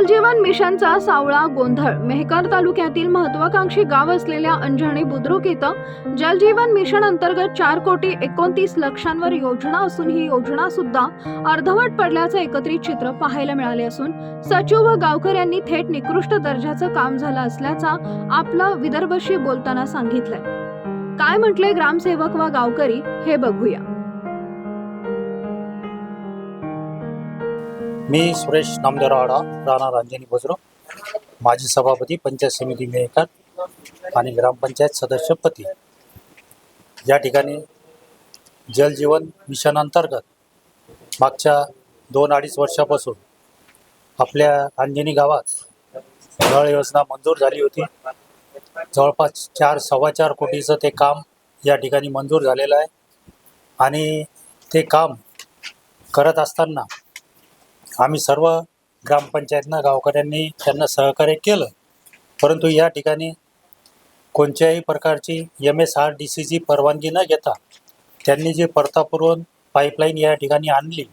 जलजीवन मिशनचा सावळा गोंधळ. मेहकर तालुक्यातील महत्वाकांक्षी गाव असलेल्या अंजणी बुद्रुक इथं जलजीवन मिशन अंतर्गत चार कोटी एकोणतीस लक्षांवर योजना असून ही योजना सुद्धा अर्धवट पडल्याचं एकत्रित चित्र पाहायला मिळाले असून सचिव व गावकर यांनी थेट निकृष्ट दर्जाचं काम झालं असल्याचा आपला विदर्भशी बोलताना सांगितलंय. काय म्हटले ग्रामसेवक व गावकरी हे बघूया. मी सुरेश नामदेवराव राणा रांजनी बुजुर्ग. माजी सभापती पंचायत समिती मेहकर आणि ग्रामपंचायत सदस्य पती. या ठिकाणी जलजीवन मिशन अंतर्गत मागच्या दोन अडीच वर्षापासून आपल्या अंजनी गावात नळ योजना मंजूर झाली होती. जवळपास चार सव्वा चार कोटीचं ते काम या ठिकाणी मंजूर झालेलं आहे. आणि ते काम करत असताना आम्ही सर्व ग्रामपंचायतनं गावकऱ्यांनी त्यांना सहकार्य केलं. परंतु या ठिकाणी कोणत्याही प्रकारची एम एस आर डी सीची परवानगी न घेता त्यांनी जी परतापूरहून पाईपलाईन या ठिकाणी आणली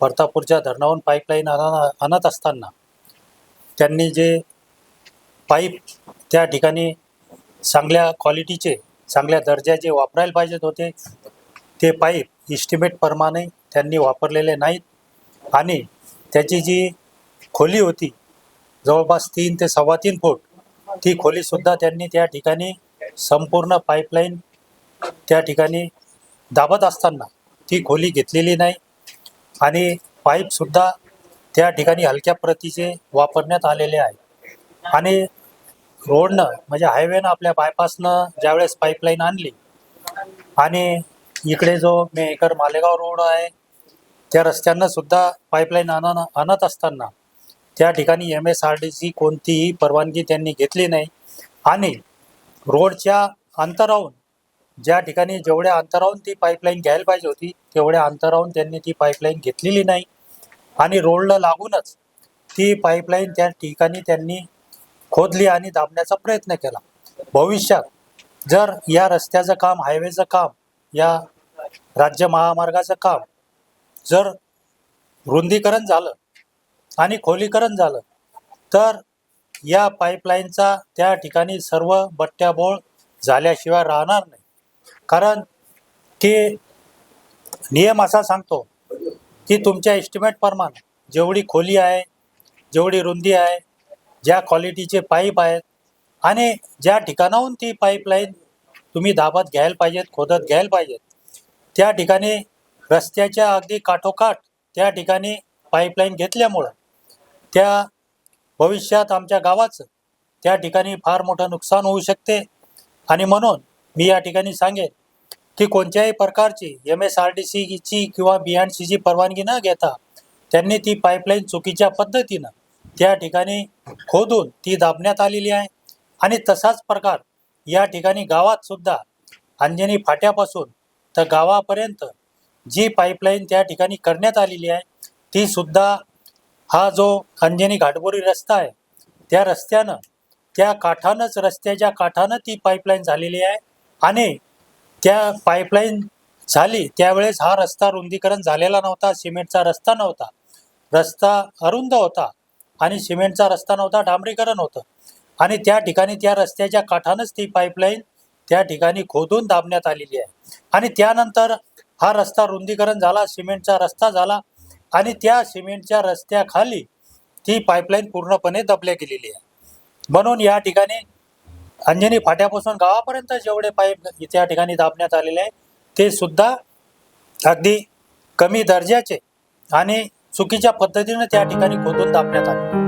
परतापूरच्या धरणावरून पाईपलाईन आणत असताना त्यांनी जे पाईप त्या ठिकाणी चांगल्या क्वालिटीचे चांगल्या दर्जाचे वापरायला पाहिजेत होते ते पाईप इस्टिमेटप्रमाणे त्यांनी वापरलेले नाहीत. आणि त्याची जी खोली होती जवळपास तीन ते सव्वा तीन फूट ती खोलीसुद्धा त्यांनी त्या ठिकाणी संपूर्ण पाईपलाईन त्या ठिकाणी दाबत असताना ती खोली घेतलेली नाही. आणि पाईपसुद्धा त्या ठिकाणी हलक्या प्रतीचे वापरण्यात आलेले आहे. आणि रोडनं म्हणजे हायवेनं आपल्या बायपासनं ज्यावेळेस पाईपलाईन आणली आणि इकडे जो मेहकर मालेगाव रोड आहे त्या रस्त्यांना सुद्धा पाईपलाईन आणन आणत असताना त्या ठिकाणी एम एस आर डीची कोणतीही परवानगी त्यांनी घेतली नाही. आणि रोडच्या अंतरावून ज्या ठिकाणी जेवढ्या अंतरावून ती पाईपलाईन घ्यायला पाहिजे होती तेवढ्या अंतरावून त्यांनी ती पाईपलाईन घेतलेली नाही. आणि रोडला लागूनच ती पाईपलाईन त्या ठिकाणी त्यांनी खोदली आणि दाबण्याचा प्रयत्न केला. भविष्यात जर या रस्त्याचं काम हायवेचं काम या राज्य महामार्गाचं काम जर रुंदीकरण झालं आणि खोलीकरण झालं तर या पाईपलाईनचा त्या ठिकाणी सर्व बट्ट्याबोळ झाल्याशिवाय राहणार नाही. कारण ते नियम असा सांगतो की तुमच्या एस्टिमेटप्रमाणे जेवढी खोली आहे जेवढी रुंदी आहे ज्या क्वालिटीचे पाईप आहेत आणि ज्या ठिकाणाहून ती पाईपलाईन तुम्ही दाबत घ्यायला पाहिजेत खोदत घ्यायला पाहिजेत त्या ठिकाणी रस्त्याच्या अगदी काठोकाठ त्या ठिकाणी पाईपलाईन घेतल्यामुळं त्या भविष्यात आमच्या गावाचं त्या ठिकाणी फार मोठं नुकसान होऊ शकते. आणि म्हणून मी या ठिकाणी सांगेन की कोणत्याही प्रकारची एम एस आर टी सीची किंवा बी एन सीची परवानगी न घेता त्यांनी ती पाईपलाईन चुकीच्या पद्धतीनं त्या ठिकाणी खोदून ती दाबण्यात आलेली आहे. आणि तसाच प्रकार या ठिकाणी गावात सुद्धा अंजनी फाट्यापासून तर गावापर्यंत जी पाईपलाईन त्या ठिकाणी करण्यात आलेली आहे ती सुद्धा हा जो अंजनी घाटबोरी रस्ता आहे त्या रस्त्यानं त्या काठानंच रस्त्याच्या काठानं ती पाईपलाईन झालेली आहे आणि त्या पाईपलाईन झाली त्यावेळेस हा रस्ता रुंदीकरण झालेला नव्हता सिमेंटचा रस्ता नव्हता. रस्ता अरुंद होता आणि सिमेंटचा रस्ता नव्हता डांबरीकरण होतं. आणि त्या ठिकाणी त्या रस्त्याच्या काठानंच ती पाईपलाईन त्या ठिकाणी खोदून दाबण्यात आलेली आहे. आणि त्यानंतर हा रस्ता रुंदीकरण झाला सिमेंटचा रस्ता झाला आणि त्या सिमेंटच्या रस्त्याखाली ती पाईपलाईन पूर्णपणे दबल्या गेलेली आहे. म्हणून या ठिकाणी अंजनी फाट्यापासून गावापर्यंत जेवढे पाईप त्या ठिकाणी दाबण्यात आलेले आहे ते सुद्धा अगदी कमी दर्जाचे आणि चुकीच्या पद्धतीने त्या ठिकाणी खोदून दाबण्यात आले.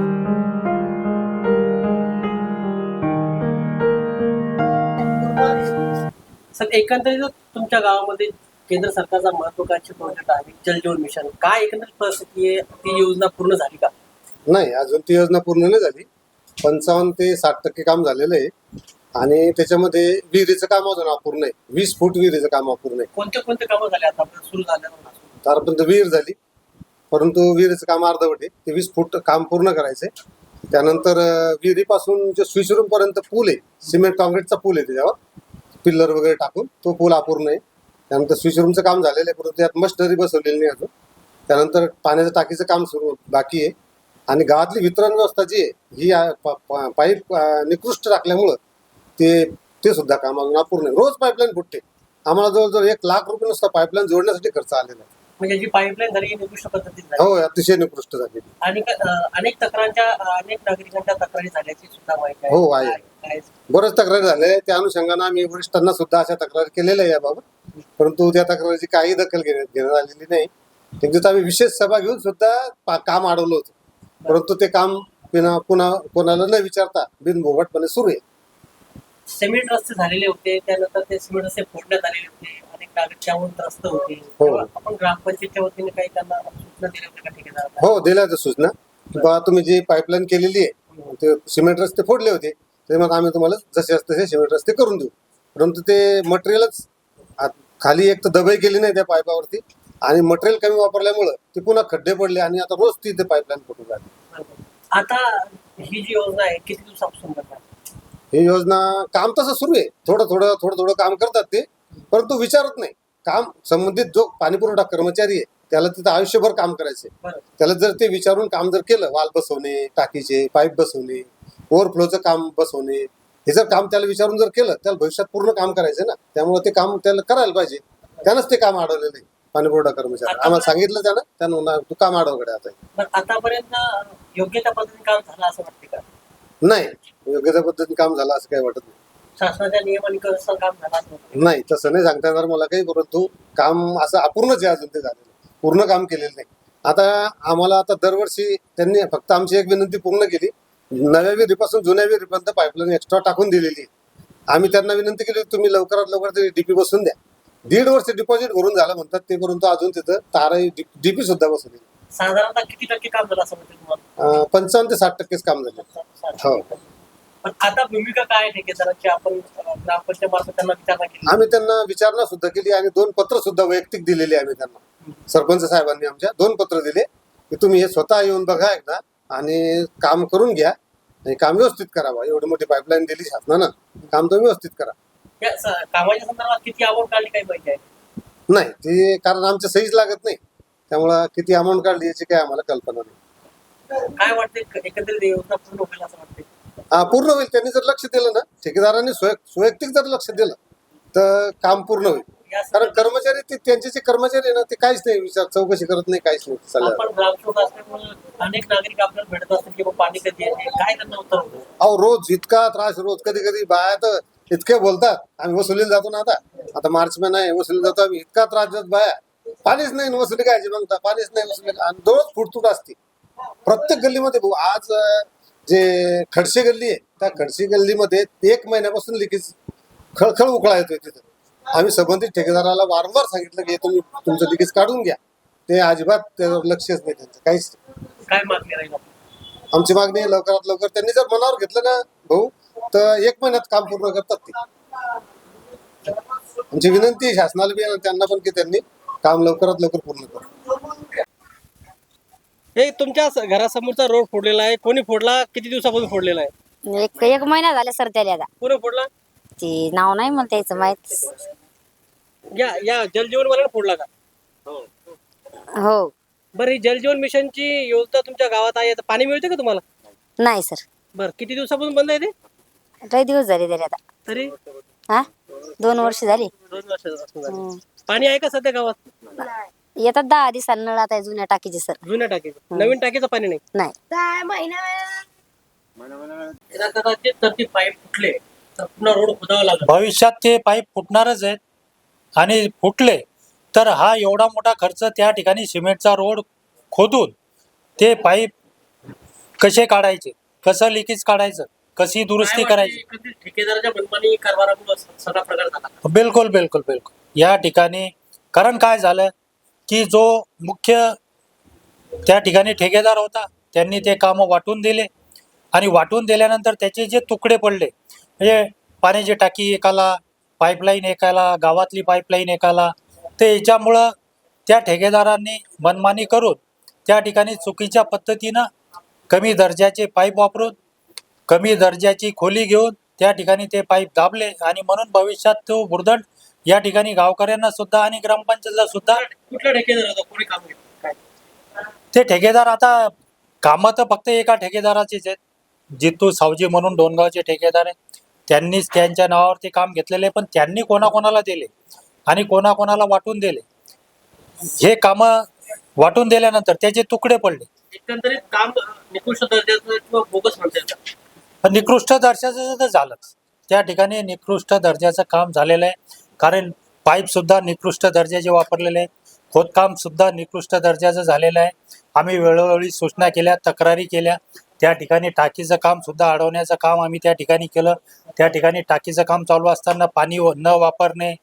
सर एकंदरीत तुमच्या गावामध्ये केंद्र सरकारचा महत्वाकांक्षी प्रोजेक्ट आहे जलजीवन मिशन. काय एकंदरीत परिस्थिती आहे? ती योजना पूर्ण झाली का? नाही अजून ती योजना पूर्ण नाही झाली. पंचावन्न ते साठ टक्के काम झालेलं आहे. आणि त्याच्यामध्ये विहिरीचं काम अजून अपूर्ण आहे. वीस फूट विहिरीचं काम अपूर्ण आहे. कोणते कोणते कामं झाले आता? सुरू झाले तारपर्यंत विहीर झाली. परंतु विहिरीचं काम अर्धवट आहे. ते वीस फूट काम पूर्ण करायचंय. त्यानंतर अं, विहिरीपासून जे स्विच रूम पर्यंत पूल आहे सिमेंट कॉन्क्रीटचा पूल आहे त्याच्यावर. पिल्लर वगैरे टाकून तो पूल अपूर्ण आहे. त्यानंतर स्विच रूमचं काम झालेलं आहे परंतु त्यात मशिनरी बसवलेली नाही अजून. त्यानंतर पाण्याच्या टाकीचं काम सुरू बाकी आहे. आणि गावातली वितरण व्यवस्था जी आहे ही पाईप निकृष्ट टाकल्यामुळं ते ते सुद्धा काम अजून अपूर्ण आहे रोज पाईपलाईन फुटते. आम्हाला जवळजवळ एक लाख रुपये नुसता पाईपलाईन जोडण्यासाठी खर्च आलेला आहे. म्हणजे जी पाईपलाईन झाली ही निकृष्ट पद्धतीत झाली. हो अतिशय निकृष्ट झाली आणि अनेक अनेक नागरिकांच्या तक्रारी झाल्याची सुद्धा माहिती हो, आहे. बऱ्याच तक्रारी झाल्या त्या अनुषंगानं आम्ही वरिष्ठांना सुद्धा अशा तक्रारी केलेल्या आहे याबाबत. परंतु त्या तक्रारीची काही दखल घेण्यात घेण्यात आलेली नाही. त्यांच्यात आम्ही विशेष सभा घेऊन सुद्धा काम अडवलं होतं. परंतु ते काम पुन्हा पुन्हा कोणाला न विचारता बिनभोगटपणे सुरू आहे. सिमेंट रस्ते झालेले होते त्यानंतर ते सिमेंट रस्ते फोडण्यात आलेले होते अनेक नागरिक त्रस्त होते. हो. आपण ग्रामपंचायतच्या वतीने काही त्यांना सूचना दिल्या होत्या का हो दिल्या होत्या सूचना. बा तुम्ही जी पाईपलाईन केलेली आहे ते सिमेंट रस्ते फोडले होते ते मग आम्ही तुम्हाला जसे असते तसे सिमेंट रस्ते करून देऊ. परंतु ते मटेरियलच खाली एक तर दबाई केली नाही त्या पाईपावरती आणि मटेरियल कमी वापरल्यामुळं ते पुन्हा खड्डे पडले आणि आता रोज ती ते पाईपलाईन फुटून राहिली. आता ही जी योजना आहे किती दिवसापासून ही योजना काम तसं सुरू आहे. थोडं थोडं थोडं थोडं काम करतात ते परंतु विचारत नाही. काम संबंधित जो पाणीपुरवठा कर्मचारी आहे त्याला तिथं आयुष्यभर काम करायचे त्याला जर ते विचारून काम जर केलं वाल बसवणे टाकीचे पाईप बसवणे ओव्हरफ्लोचं काम बसवणे हे जर काम त्याला विचारून जर केलं त्याला भविष्यात पूर्ण काम करायचं ना त्यामुळे ते काम त्याला करायला पाहिजे. त्यानंच ते काम अडवलेलं आहे पाणीपुरवठा कर्मचारी आम्हाला सांगितलं त्यानं त्यानं तू काम अडवकडे आता. पण आतापर्यंत योग्य त्या पद्धतीने काम झालं असं वाटते का? नाही योग्य त्या पद्धतीने काम झालं असं काही वाटत नाही. शासनाच्या नियमानुसार काम झालं असं वाटतं नाही तसं नाही सांगता येणार मला काही परंतु काम असं अपूर्णच आहे अजून ते झालेलं. पूर्ण काम केलेलं नाही. आता आम्हाला आता दरवर्षी त्यांनी फक्त आमची एक विनंती पूर्ण केली नव्या विहिरीपासून जुन्या विहिरीपर्यंत पाईपलाईन एक्स्ट्रा टाकून दिलेली. आम्ही त्यांना विनंती केली तुम्ही लवकरात लवकर ते डीपी बसून द्या. दीड वर्ष डिपॉझिट भरून झालं म्हणतात ते परंतु अजून तिथं ताराही डीपी सुद्धा बसवली. साधारणतः किती टक्के काम झालं असं तुम्हाला? पंचावन्न ते साठ टक्केच काम झालं. हो. पण आता भूमिका काय आहे ठेकेदाराची आपण अं, ग्रामपंचायत मार्फत त्यांना विचारणा केली. आम्ही त्यांना विचारणा सुद्धा केली आणि दोन पत्र सुद्धा वैयक्तिक दिलेली आम्ही त्यांना. सरपंच साहेबांनी आमच्या दोन पत्र दिले. की तुम्ही हे स्वतः येऊन बघा एकदा. आणि काम करून घ्या. आणि काम व्यवस्थित करावं. एवढी मोठी पाईपलाईन दिली शासनानं काम तुम्ही व्यवस्थित करा. स- कामाच्या संदर्भात किती अमाऊंट काढली काही माहिती आहे? नाही ते कारण आमच्या सहीच लागत नाही. त्यामुळं किती अमाऊंट काढली याची काही आम्हाला कल्पना नाही. काय वाटते एकंदरीत योजना पूर्ण होईल असं वाटते हा पूर्ण होईल. त्यांनी जर लक्ष दिलं ना ठेकेदारांनी स्वय स्वैक्तिक जर लक्ष दिलं तर काम पूर्ण होईल. कारण कर्मचारी ते त्यांचे जे कर्मचारी आहे ना ते काहीच नाही विचार चौकशी करत नाही काहीच नाही सल्ला आपण ग्रामसेवक असल्यामुळे अनेक नागरिक आपल्याला भेटत असतात की पाणी कधी येते? काय त्यांना उत्तर होतं? अहो रोज इतका त्रास रोज कधी कधी बाया तर इतके बोलतात आम्ही वसुलीला जातो ना आता आता मार्च महिना आहे वसुलीला जातो आम्ही इतका त्रास देत बाया पाणीच नाही न वसुली काय म्हणता पाणीच नाही वसुली आणि रोज फुटतूट असते. प्रत्येक गल्लीमध्ये भाऊ आज अं, जे खडसे गल्ली आहे त्या खडसे गल्लीमध्ये एक महिन्यापासून लिकेज खळखळ उकळा येतोय तिथं. आम्ही संबंधित ठेकेदाराला वारंवार सांगितलं की तुम्ही तुमचं लिकेज काढून घ्या. ते अजिबात त्यावर लक्षच नाही त्यांचं. काहीच नाही. काय मागणी राहील आपली? आमची मागणी आहे लवकरात लवकर त्यांनी जर मनावर घेतलं ना भाऊ तर एक महिन्यात काम पूर्ण करतात ते. आमची विनंती आहे शासनाला बी आणि त्यांना पण की त्यांनी काम लवकरात लवकर पूर्ण करा. हे तुमच्या स- घरासमोरचा रोड फोडलेला आहे. कोणी फोडला? किती दिवसापासून फोडलेला आहे? एक एक महिना झाला सर त्याला. आता कोणी फोडला? ती नाव नाही मला त्याचं माहीत. या या जलजीवन मला फोडला का? हो. बरं ही जलजीवन मिशनची योजना तुमच्या गावात आहे आता पाणी मिळते का तुम्हाला? नाही सर. बरं किती दिवसापासून बंद आहे ते? लय दिवस झाले त्याला आता. तरी? हा? दोन वर्ष झाली. दोन वर्षापासून झाले. हम्म. पाणी आहे का सध्या गावात? येतात दहा दिवसांना नळ आता जुन्या टाकीचे सर. जुन्या टाकीचं. नवीन टाकीचं पाणी नाही? नाही. कदाचित तर ते पाईप फुटले. तर पुन्हा रोड खोदावा लागला. भविष्यात ते पाईप फुटणारच आहेत. आणि फुटले तर हा एवढा मोठा खर्च त्या ठिकाणी सिमेंटचा रोड खोदून ते पाईप कसे काढायचे? कसं लिकेज काढायचं? कशी दुरुस्ती करायची? एकंदरीत ठेकेदाराच्या मनमानी कारभारामुळे सगळा प्रकार झाला. बिलकुल बिलकुल बिलकुल. या ठिकाणी कारण काय झालं की जो मुख्य त्या ठिकाणी ठेकेदार होता त्यांनी ते कामं वाटून दिले. आणि वाटून दिल्यानंतर त्याचे जे तुकडे पडले म्हणजे पाण्याची टाकी एकाला पाईपलाईन एकाला गावातली पाईपलाईन एकाला ते याच्यामुळं त्या ठेकेदारांनी मनमानी करून त्या ठिकाणी चुकीच्या पद्धतीनं कमी दर्जाचे पाईप वापरून कमी दर्जाची खोली घेऊन त्या ठिकाणी ते पाईप दाबले आणि म्हणून भविष्यात तो बुरदंड या ठिकाणी गावकऱ्यांना सुद्धा आणि ग्रामपंचायतला सुद्धा कुठला ठेकेदार होता? कोणी काम केलं? ते ठेकेदार आता कामं तर फक्त एका ठेकेदाराचीच आहेत. जितू सावजी म्हणून डोनगावचे ठेकेदार आहेत. त्यांनीच त्यांच्या नावावर ते काम घेतलेले पण त्यांनी कोणाकोणाला दिले आणि कोणाकोणाला वाटून दिले. हे कामं वाटून दिल्यानंतर त्याचे तुकडे पडले. एकंदरीत काम निकृष्ट दर्जाचं किंवा बोगस म्हणता येईल का? पण निकृष्ट दर्जाचं तर झालंच. त्या ठिकाणी निकृष्ट दर्जाचं काम झालेलं आहे. कारण पाईप सुद्धा निकृष्ट दर्जाचे वापरलेले आहे. खोदकाम सुद्धा निकृष्ट दर्जाचं झालेलं आहे. आम्ही वेळोवेळी सूचना केल्या तक्रारी केल्या. त्या ठिकाणी टाकीचं काम सुद्धा अडवण्याचं काम आम्ही त्या ठिकाणी केलं. त्या ठिकाणी टाकीचं काम चालू असताना पाणी न वापरणे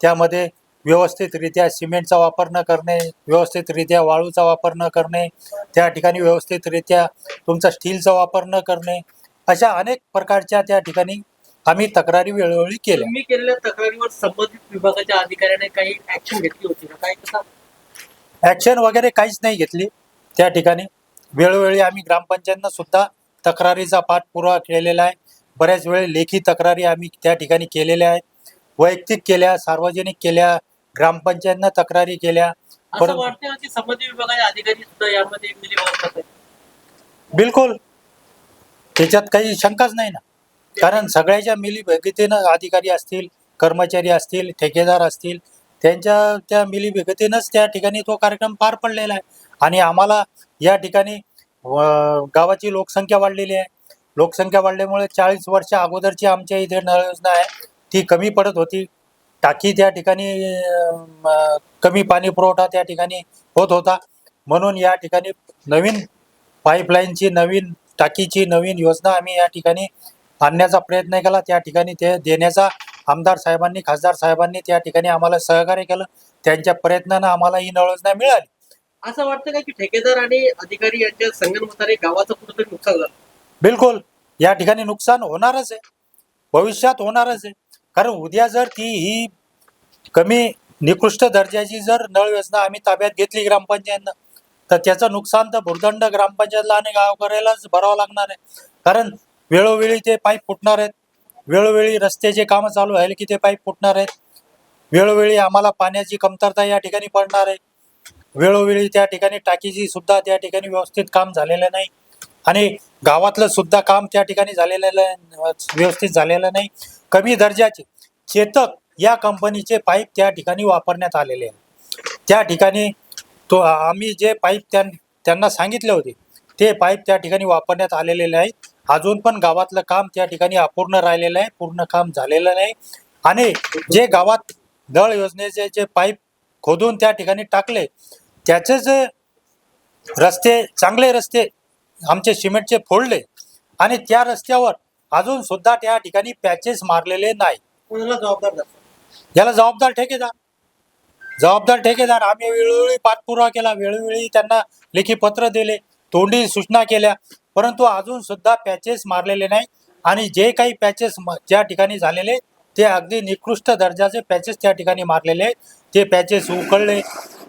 त्यामध्ये व्यवस्थितरित्या सिमेंटचा वापर न करणे व्यवस्थितरित्या वाळूचा वापर न करणे त्या ठिकाणी व्यवस्थितरित्या तुमचा स्टीलचा वापर न करणे अशा अनेक प्रकारच्या त्या ठिकाणी आम्ही तक्रारी वेळोवेळी केल्या. तुम्ही केलेल्या तक्रारीवर संबंधित विभागाच्या अधिकाऱ्याने काही ऍक्शन घेतली होती का? काय कसा ॲक्शन वगैरे काहीच नाही घेतली त्या ठिकाणी. वेळोवेळी आम्ही ग्रामपंचायतनं सुद्धा तक्रारीचा पाठपुरावा केलेला आहे. बऱ्याच वेळे लेखी तक्रारी आम्ही त्या ठिकाणी केलेल्या आहेत. वैयक्तिक केल्या सार्वजनिक केल्या ग्रामपंचायतनं तक्रारी केल्या. असं परंतु वाटतं की संबंधित विभागाचे अधिकारी सुद्धा यामध्ये मिलीभगत करतात बिलकुल. त्याच्यात काही शंकाच नाही ना. कारण सगळ्याच्या मिलीभगतीनं अधिकारी असतील कर्मचारी असतील ठेकेदार असतील त्यांच्या त्या मिलीभगतीनंच त्या ठिकाणी तो कार्यक्रम पार पडलेला आहे. आणि आम्हाला या ठिकाणी गावाची लोकसंख्या वाढलेली आहे. लोकसंख्या वाढल्यामुळे चाळीस वर्ष अगोदरची आमच्या इथे नळ योजना आहे ती कमी पडत होती. टाकी त्या ठिकाणी कमी पाणी पुरवठा त्या ठिकाणी होत होता. म्हणून या ठिकाणी नवीन पाईपलाईनची नवीन टाकीची नवीन योजना आम्ही या ठिकाणी आणण्याचा प्रयत्न केला. त्या ठिकाणी ते देण्याचा आमदार साहेबांनी खासदार साहेबांनी त्या ठिकाणी आम्हाला सहकार्य केलं. त्यांच्या प्रयत्नानं आम्हाला ही नळ योजना मिळाली. असं वाटतं का की ठेकेदार आणि अधिकारी यांच्या संगणमताने गावाचं कुठंतरी नुकसान झालं? बिलकुल. या ठिकाणी नुकसान होणारच आहे. भविष्यात होणारच आहे. कारण उद्या जर ती ही कमी निकृष्ट दर्जाची जर नळ योजना आम्ही ताब्यात घेतली ग्रामपंचायतनं तर त्याचं नुकसान तर भुर्दंड ग्रामपंचायतला आणि गावकऱ्यालाच भरावं लागणार आहे. कारण वेळोवेळी ते पाईप फुटणार आहेत. वेळोवेळी रस्त्याचे कामं चालू आहे की ते पाईप फुटणार आहेत. वेळोवेळी आम्हाला पाण्याची कमतरता या ठिकाणी पडणार आहे. वेळोवेळी त्या ठिकाणी टाकीची सुद्धा त्या ठिकाणी व्यवस्थित काम झालेलं नाही. आणि गावातलं सुद्धा काम त्या ठिकाणी झालेलं नाही- व्यवस्थित झालेलं नाही. कमी दर्जाचे चेतक या कंपनीचे पाईप त्या ठिकाणी वापरण्यात आलेले आहे त्या ठिकाणी तो आम्ही जे पाईप त्यां त्यांना सांगितले होते ते पाईप त्या ठिकाणी वापरण्यात आलेले आहेत. अजून पण गावातलं काम त्या ठिकाणी अपूर्ण राहिलेलं आहे पूर्ण काम झालेलं नाही. आणि जे गावात नळ योजनेचे जे पाईप खोदून त्या ठिकाणी टाकले त्याचे जे रस्ते चांगले रस्ते आमचे सिमेंटचे फोडले आणि त्या रस्त्यावर अजून सुद्धा त्या ठिकाणी पॅचेस मारलेले नाही. जबाबदार? याला जबाबदार ठेकेदार. जबाबदार ठेकेदार. आम्ही वेळोवेळी पाठपुरावा केला. वेळोवेळी त्यांना लेखी पत्र दिले. तोंडी सूचना केल्या. परंतु अजून सुद्धा पॅचेस मारलेले नाही. आणि जे काही पॅचेस ज्या ठिकाणी झालेले ते अगदी निकृष्ट दर्जाचे पॅचेस त्या ठिकाणी मारलेले. आहेत ते पॅचेस उकळले.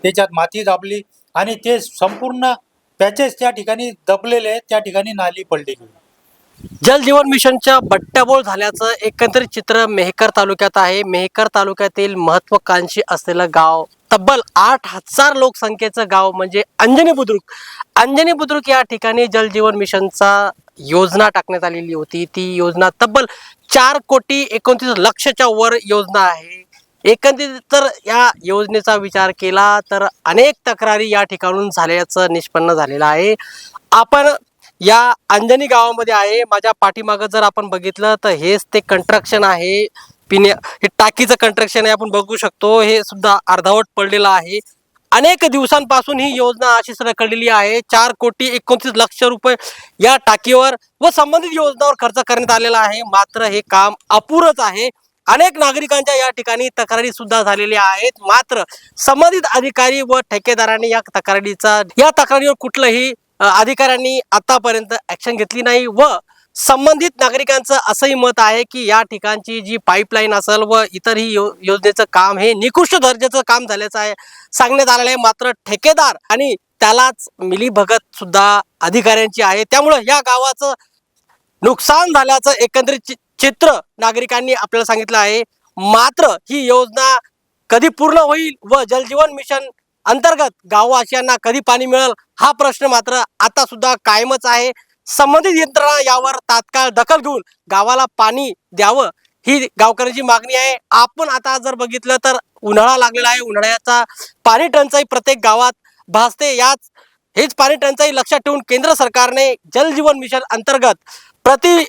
त्याच्यात माती दाबली आणि ते संपूर्ण पॅचेस त्या ठिकाणी दबलेले आहेत त्या ठिकाणी नाली पडलेली जल जीवन मिशनच्या बट्ट्याबोळ झाल्याचं एकंदरीत चित्र मेहकर तालुक्यात आहे. मेहकर तालुक्यातील महत्वाकांक्षी असलेलं गाव तब्बल आठ हजार लोकसंख्येचं गाव म्हणजे अंजनी बुद्रुक. अंजनी बुद्रुक या ठिकाणी जल जीवन मिशनचा योजना टाकण्यात आलेली होती. ती योजना तब्बल चार कोटी एकोणतीस लक्षच्या वर योजना आहे. एकंदरीत तर या योजनेचा विचार केला तर अनेक तक्रारी या ठिकाणून झाल्याचं निष्पन्न झालेलं आहे. आपण या अंजनी गावामध्ये आहे. माझ्या पाठीमागं जर आपण बघितलं तर हेच ते कंस्ट्रक्शन आहे. पिण्या हे टाकीचं कंस्ट्रक्शन आहे. आपण बघू शकतो. हे सुद्धा अर्धवट पडलेलं आहे. अनेक दिवसांपासून ही योजना अशीच रखडलेली आहे. चार कोटी एकोणतीस लक्ष रुपये या टाकीवर व संबंधित योजनावर खर्च करण्यात आलेला आहे. मात्र हे काम अपुरच आहे. अनेक नागरिकांच्या या ठिकाणी तक्रारी सुद्धा झालेल्या आहेत. मात्र संबंधित अधिकारी व ठेकेदारांनी या तक्रारीचा या तक्रारीवर कुठलंही अधिकाऱ्यांनी आतापर्यंत ऍक्शन घेतली नाही व संबंधित नागरिकांचं असंही मत आहे की या ठिकाणची जी पाईपलाईन असेल व इतरही यो योजनेचं काम हे निकृष्ट दर्जाचं काम झाल्याचं आहे सांगण्यात आलेलं आहे. मात्र ठेकेदार आणि त्यालाच मिलीभगत सुद्धा अधिकाऱ्यांची आहे. त्यामुळं या गावाचं नुकसान झाल्याचं एकंदरीत चित्र नागरिकांनी आपल्याला सांगितलं आहे. मात्र ही योजना कधी पूर्ण होईल व जलजीवन मिशन अंतर्गत गाववासियांना कधी पाणी मिळेल हा प्रश्न मात्र आता सुद्धा कायमच आहे. संबंधित यंत्रणा यावर तात्काळ दखल घेऊन गावाला पाणी द्यावं ही गावकऱ्यांची मागणी आहे. आपण आता जर बघितलं तर उन्हाळा लागलेला आहे. उन्हाळ्याचा पाणी टंचाई प्रत्येक गावात भासते. याच हेच पाणी टंचाई लक्षात ठेवून केंद्र सरकारने जल जीवन मिशन अंतर्गत प्रति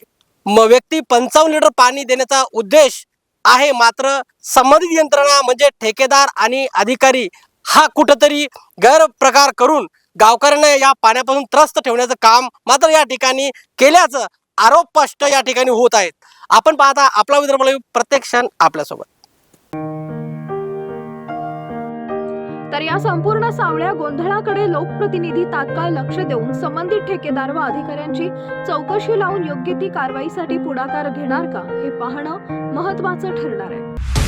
व्यक्ती पंचावन्न लिटर पाणी देण्याचा उद्देश आहे. मात्र संबंधित यंत्रणा म्हणजे ठेकेदार आणि अधिकारी हा कुठंतरी गैरप्रकार करून गावकऱ्यांना या पाण्यापासून त्रस्त ठेवण्याचं काम मात्र या ठिकाणी केल्याचं आरोप स्पष्ट या ठिकाणी होत आहेत. आपण पाहता आपला विदर्भ प्रत्येक क्षण आपल्यासोबत. तर या संपूर्ण सावळ्या गोंधळाकडे लोकप्रतिनिधी तात्काळ लक्ष देऊन संबंधित ठेकेदार व अधिकाऱ्यांची चौकशी लावून योग्य ती कारवाईसाठी पुढाकार घेणार का हे पाहणं महत्वाचं ठरणार आहे.